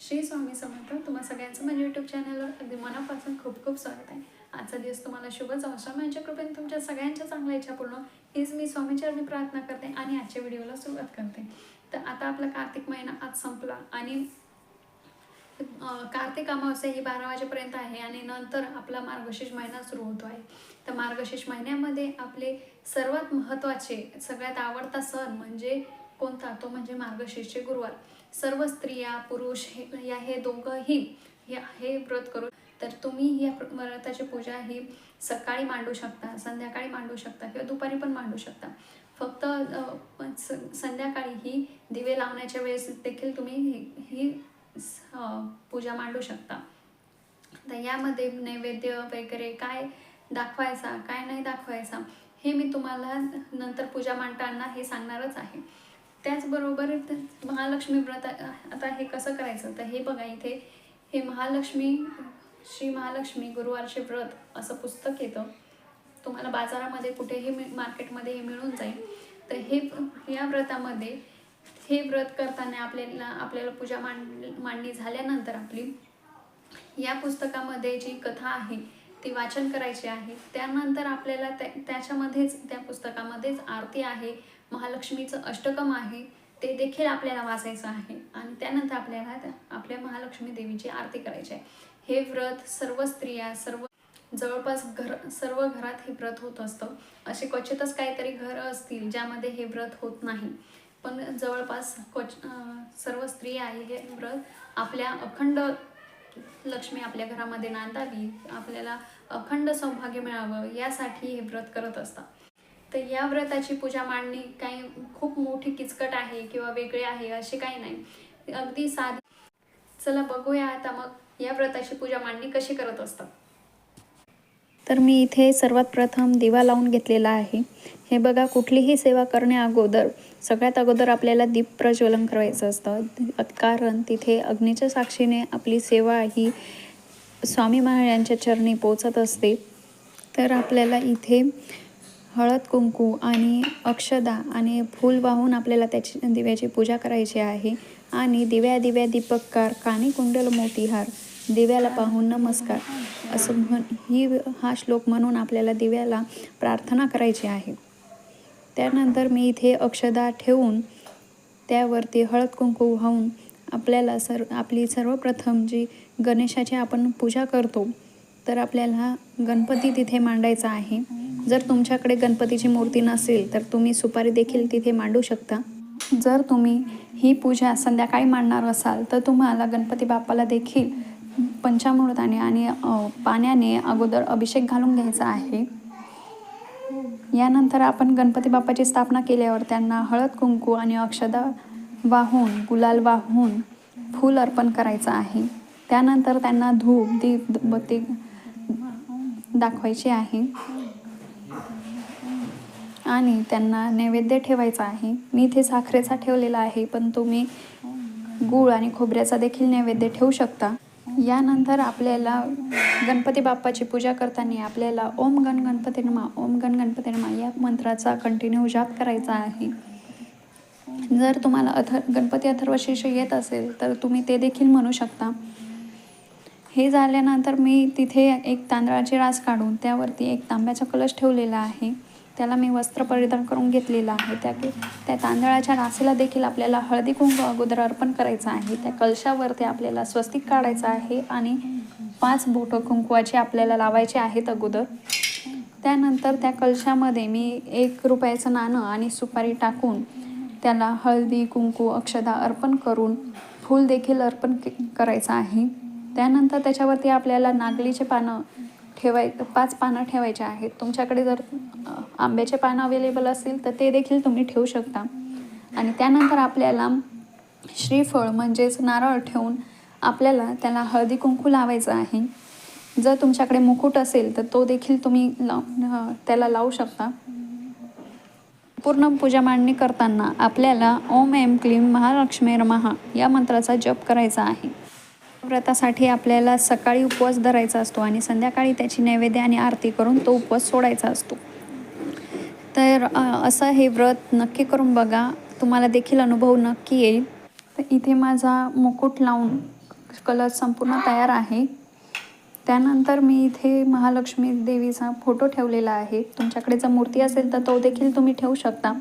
श्री स्वामी समर्थ तुम्हा सगळ्यांचं माझ्या यूट्यूब चॅनलवर अगदी मनापासून खूप खूप स्वागत आहे. आजचा दिवस तुम्हाला शुभ जाऊ माझ्या कृपेने तुमच्या सगळ्यांच्या चांगल्या इच्छा पूर्ण हीच मी स्वामीचरणी प्रार्थना करते आणि आजच्या व्हिडिओला सुरुवात करते. तर आता आपला कार्तिक महिना आज संपला आणि कार्तिक अमावस्या ही बारा वाजेपर्यंत आहे आणि नंतर आपला मार्गशीर्ष महिना सुरू होतो आहे. तर मार्गशीर्ष महिन्यामध्ये आपले सर्वात महत्त्वाचे सगळ्यात आवडता सण म्हणजे कोणता? तो म्हणजे मार्गशीर्षचे गुरुवार. सर्व स्त्रिया पुरुष हे या हे दोघंही हे व्रत करू तर तुम्ही या व्रताची पूजा ही सकाळी मांडू शकता संध्याकाळी मांडू शकता किंवा दुपारी पण मांडू शकता. फक्त संध्याकाळी ही दिवे लावण्याच्या वेळेस देखील तुम्ही ही- पूजा मांडू शकता. तर यामध्ये नैवेद्य वगैरे काय दाखवायचा काय नाही दाखवायचा हे मी तुम्हाला नंतर पूजा मांडताना हे सांगणारच आहे. त्याचबरोबर महालक्ष्मी व्रत आता हे कसं करायचं? तर हे बघा इथे. हे महालक्ष्मी श्री महालक्ष्मी गुरुवारचे व्रत असं पुस्तक येतं. तुम्हाला बाजारामध्ये कुठेही मि- मार्केटमध्ये हे मिळून जाईल. तर हे या व्रतामध्ये हे व्रत करताना आपल्याला आपल्याला पूजा मांड मांडणी झाल्यानंतर आपली या पुस्तकामध्ये जी कथा आहे ती वाचन करायची आहे. त्यानंतर आपल्याला त्या त्याच्यामध्येच त्या पुस्तकामध्येच आरती आहे. महालक्ष्मीचं अष्टकम आहे. ते देखील आपल्याला वाचायचं आहे. आणि त्यानंतर आपल्याला त्या- आपल्या महालक्ष्मी देवीची आरती करायची आहे. हे व्रत सर्व स्त्रिया सर्व जवळपास घर सर्व घरात हे व्रत होत असतं. असे क्वचितच काहीतरी घरं असतील ज्यामध्ये हे व्रत होत नाही. पण जवळपास क्वच सर्व स्त्रिया आहे हे व्रत आपल्या अखंड लक्ष्मी आपल्या घरामध्ये नांदावी आपल्याला अखंड सौभाग्य मिळावं यासाठी हे व्रत करत असतात. तर या व्रताची पूजा मांडणी काही खूप मोठी किचकट आहे किंवा वेगळे आहे असे काही नाही. अगदी साधी चला बघूया आता मग या व्रताची पूजा मांडणी कशी करत असतात. तर मी इथे सर्वात प्रथम दिवा लावून घेतलेला आहे. हे बघा कुठलीही सेवा करण्या अगोदर सगळ्यात अगोदर आपल्याला दीप प्रज्वलन करायचं असतं. कारण तिथे अग्नीच्या साक्षीने आपली सेवा ही स्वामी महाराजांच्या चरणी पोचत असते. तर आपल्याला इथे हळद कुंकू आणि अक्षदा आणि फूल वाहून आपल्याला त्याची दिव्याची पूजा करायची आहे. आणि दिव्या दिव्या दीपककार कानी कुंडल मोतीहार दिव्याला पाहून नमस्कार. असं म्हण ही हा श्लोक म्हणून आपल्याला दिव्याला प्रार्थना करायची आहे. त्यानंतर मी इथे अक्षदा ठेवून त्यावरती हळद कुंकू वाहून आपल्याला सर आपली सर्वप्रथम जी गणेशाची आपण पूजा करतो तर आपल्याला गणपती तिथे मांडायचा आहे. जर तुमच्याकडे गणपतीची मूर्ती नसेल तर तुम्ही सुपारी देखील तिथे मांडू शकता. जर तुम्ही ही पूजा संध्याकाळी मांडणार असाल तर तुम्हाला गणपती बाप्पाला देखील पंचामृताने आणि पाण्याने अगोदर अभिषेक घालून घ्यायचा आहे. यानंतर आपण गणपती बाप्पाची स्थापना केल्यावर त्यांना हळद कुंकू आणि अक्षदा वाहून गुलाल वाहून फूल अर्पण करायचं आहे. त्यानंतर त्यांना धूप दीप बत्ती दाखवायची आहे. आणि त्यांना नैवेद्य ठेवायचा आहे. मी इथे साखरेचा ठेवलेला आहे पण तुम्ही गूळ आणि खोबऱ्याचा देखील नैवेद्य ठेवू शकता. यानंतर आपल्याला गणपती बाप्पाची पूजा करताना आपल्याला ओम गण गणपती नमा ओम गण गणपती नमा या मंत्राचा कंटिन्यू जाप करायचा आहे. जर तुम्हाला अथर गणपती अथर्वशीर्ष येत असेल तर तुम्ही ते देखील म्हणू शकता. हे झाल्यानंतर मी तिथे एक तांदळाची रास काढून त्यावरती एक तांब्याचा कलश ठेवलेला आहे. त्याला मी वस्त्र परिधान करून घेतलेलं आहे. त्या त्या तांदळाच्या नासेला देखील आपल्याला हळदी कुंकू अगोदर अर्पण करायचं आहे. त्या कलशावरती आपल्याला स्वस्तिक काढायचं आहे आणि पाच बोटं कुंकवाचे आपल्याला लावायचे आहेत अगोदर. त्यानंतर त्या कलशामध्ये मी एक रुपयाचं नाणं आणि सुपारी टाकून त्याला हळदी कुंकू अक्षदा अर्पण करून फूल देखील अर्पण के- करायचं आहे. त्यानंतर त्याच्यावरती आपल्याला नागलीचे पानं ठेवाय पाच पानं ठेवायचे आहेत. तुमच्याकडे जर आंब्याचे पानं अवेलेबल असतील तर ते देखील तुम्ही ठेवू शकता. आणि त्यानंतर आपल्याला श्रीफळ म्हणजेच नारळ ठेवून आपल्याला त्याला हळदी कुंकू लावायचं आहे. जर तुमच्याकडे मुकुट असेल तर तो देखील तुम्ही लाव त्याला लावू शकता. पूर्ण पूजा मांडणी करताना आपल्याला ओम एम क्लीम महालक्ष्मी रमहा या मंत्राचा जप करायचा आहे. व्रतासाठी आपल्याला सकाळी उपवास धरायचा असतो आणि संध्याकाळी त्याची नैवेद्य आणि आरती करून तो उपवास सोडायचा असतो. तर असं हे व्रत नक्की करून बघा. तुम्हाला देखील अनुभव नक्की येईल. तर इथे माझा मुकुट लावून कलश संपूर्ण तयार आहे. त्यानंतर मी इथे महालक्ष्मी देवीचा फोटो ठेवलेला आहे. तुमच्याकडे जर मूर्ती असेल तर तो देखील तुम्ही ठेवू शकता.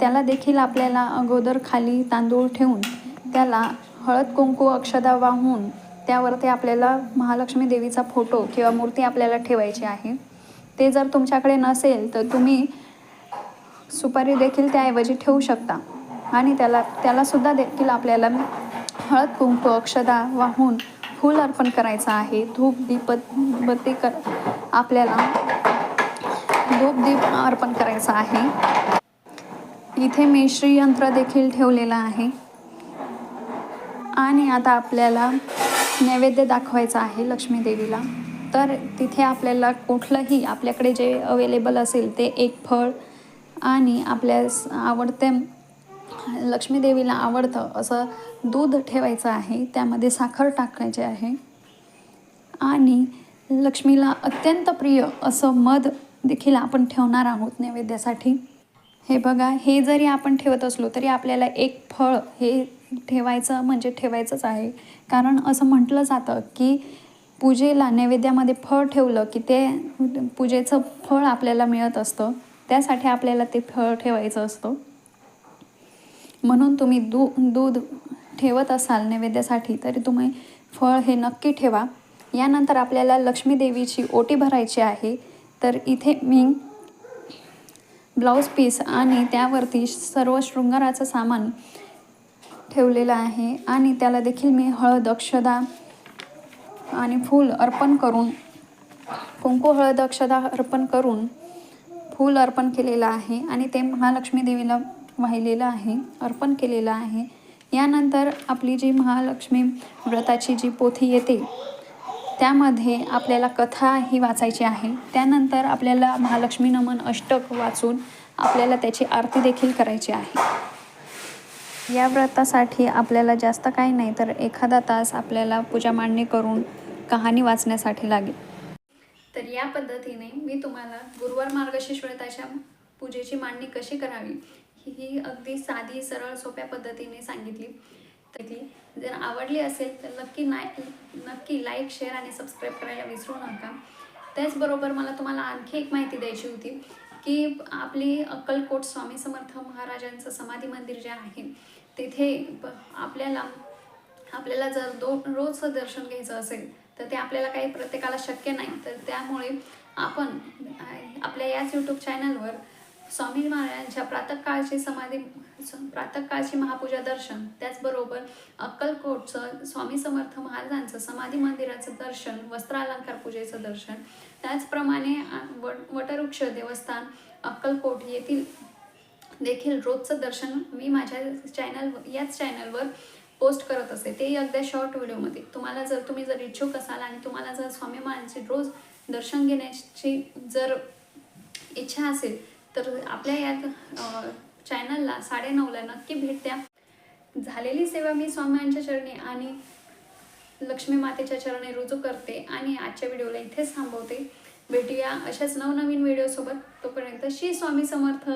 त्याला देखील आपल्याला अगोदर खाली तांदूळ ठेवून त्याला हळद कुंकू अक्षदा वाहून त्यावरती आपल्याला महालक्ष्मी देवीचा फोटो किंवा मूर्ती आपल्याला ठेवायची आहे. ते जर तुमच्याकडे नसेल तर तुम्ही सुपारी देखील त्याऐवजी ठेवू शकता. आणि त्याला त्यालासुद्धा देखील आपल्याला हळद कुंकू अक्षदा वाहून फूल अर्पण करायचं आहे. धूप दीप बत्ती कर आपल्याला धूप दीप अर्पण करायचं आहे. इथे मी श्रीयंत्र देखील ठेवलेलं आहे. आणि आता आपल्याला नैवेद्य दाखवायचा आहे लक्ष्मी देवीला. तर तिथे आपल्याला कुठलंही आपल्याकडे जे अवेलेबल असेल ते एक फळ आणि आपल्या आवडते लक्ष्मी देवीला आवडतं असं दूध ठेवायचं आहे त्यामध्ये साखर टाकायचे आहे. आणि लक्ष्मीला अत्यंत प्रिय असं मध देखील आपण ठेवणार आहोत नैवेद्यासाठी. हे बघा हे जरी आपण ठेवत असलो तरी आपल्याला एक फळ हे ठेवायचं म्हणजे ठेवायचंच आहे. कारण असं म्हटलं जातं की पूजेला नैवेद्यामध्ये फळ ठेवलं की ते पूजेचं फळ आपल्याला मिळत असतं. त्यासाठी आपल्याला ते फळ ठेवायचं असतं. म्हणून तुम्ही दू दूध ठेवत असाल नैवेद्यासाठी तरी तुम्ही फळ हे नक्की ठेवा. यानंतर आपल्याला लक्ष्मी देवीची ओटी भरायची आहे तर इथे मी ब्लाऊज पीस आणि त्यावरती सर्व शृंगाराचं सामान ठेवलेलं आहे आणि त्याला देखील मी हळद अक्षदा आणि फूल अर्पण करून कुंकू हळद अक्षदा अर्पण करून फूल अर्पण केलेलं आहे आणि ते महालक्ष्मी देवीला वाहिलेलं आहे अर्पण केलेलं आहे. यानंतर आपली जी महालक्ष्मी व्रताची जी पोथी येते त्यामध्ये आपल्याला कथा ही वाचायची आहे. त्यानंतर आपल्याला महालक्ष्मी नमन अष्टक वाचून आपल्याला त्याची आरती देखील करायची आहे. या व्रतासाठी आपल्याला जास्त काही नाही तर एखादा तास आपल्याला पूजा मांडणी करून कहाणी वाचण्यासाठी लागेल. तर या पद्धतीने मी तुम्हाला गुरुवार मार्गशीर्ष व्रताच्या पूजेची मांडणी कशी करावी ही ही अगदी साधी सरळ सोप्या पद्धतीने सांगितली. तर ती जर आवडली असेल तर नक्की नाय नक्की लाईक शेअर आणि सबस्क्राईब करायला विसरू नका. त्याचबरोबर मला तुम्हाला आणखी एक माहिती द्यायची होती की आपली अक्कलकोट स्वामी समर्थ महाराजांचं समाधी मंदिर जे आहे तिथे आपल्याला आपल्याला जर दो रोजचं दर्शन घ्यायचं असेल तर ते आपल्याला काही प्रत्येकाला शक्य नाही. तर त्यामुळे आपण आपल्या याच यूट्यूब चॅनलवर स्वामी महाराजांच्या प्रातःकाळची समाधी स- प्रातःकाळची महापूजा दर्शन त्याचबरोबर अक्कलकोटचं स्वामी समर्थ महाराजांचं समाधी मंदिराचं दर्शन वस्त्रालंकार पूजेचं दर्शन त्याचप्रमाणे वट वटवृक्ष देवस्थान अक्कलकोट येथील देखील रोजचं दर्शन मी माझ्या चॅनल याच चॅनलवर पोस्ट करत असते तेही अगदी शॉर्ट व्हिडिओमध्ये तुम्हाला जर तुम्ही जर इच्छुक असाल आणि तुम्हाला जर स्वामी महाराजांचे रोज दर्शन घेण्याची जर इच्छा असेल तर आपल्या या चॅनलला साडेनऊला नक्की भेट द्या. झालेली सेवा मी स्वामींच्या चरणी आणि लक्ष्मी मातेच्या चरणी रुजू करते आणि आजच्या व्हिडिओला इथेच थांबवते. भेटूया अशाच नवनवीन व्हिडिओसोबत तोपर्यंत श्री स्वामी समर्थ.